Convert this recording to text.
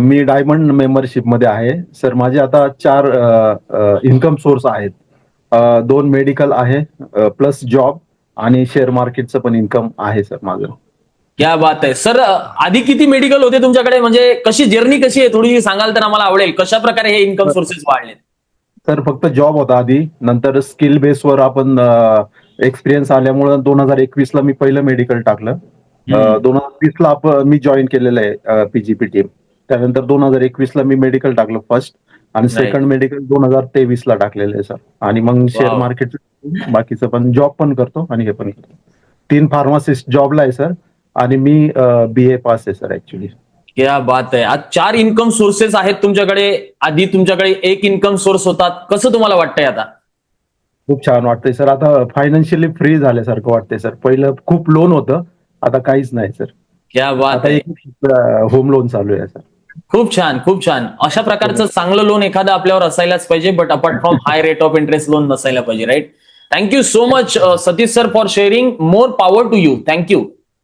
मी diamond मेंबरशिपमध्ये आहे. Sir माझे आता चार इन्कम सोर्स आहेत. दोन मेडिकल आहे प्लस जॉब आणि शेअर मार्केटचं पण इन्कम आहे सर माझं. क्या बात आहे. सर आधी किती मेडिकल होते तुमच्याकडे? म्हणजे कशी जर्नी कशी आहे? थोडी सांगाल तर आम्हाला आवडेल. कशा प्रकारे हे इन्कम सोर्सेस वाढलेत? सर फक्त जॉब होता आधी. नंतर स्किल बेसवर आपण एक्सपिरियन्स आल्यामुळं दोन हजार एकवीस ला मी पहिलं मेडिकल टाकलं. दोन हजार वीस ला मी जॉईन केलेलं आहे पीजीपी टीम त्यानंतर दोन हजार एकवीस ला मी मेडिकल टाकलं फर्स्ट आणि. सेकंड मेडिकल दोन हजार तेवीस ला टाकलेलं आहे सर आणि मग शेअर. मार्केट बाकीचं पण जॉब पण करतो आणि हे पण करतो. तीन फार्मासिस्ट जॉबला आहे सर आणि मी बी ए पास आहे सर ऍक्च्युली क्या बात आहे. आज चार इन्कम सोर्सेस आहेत तुमच्याकडे. आधी तुमच्याकडे एक इन्कम सोर्स होता. कसं तुम्हाला वाटतंय आता? खूप छान वाटतंय सर आता फायनान्शियली फ्री झाल्यासारखं वाटतंय सर पहिलं खूप लोन होतं. आता काहीच नाही सर क्या बात आता आहे. एक होम लोन चालू आहे सर खूप छान खूप छान. अशा प्रकारचं चांगलं लोन एखादं आपल्यावर असायलाच पाहिजे but apart from high rate of interest loan नसायला पाहिजे right thank you so much Satish sir for sharing more power to you thank you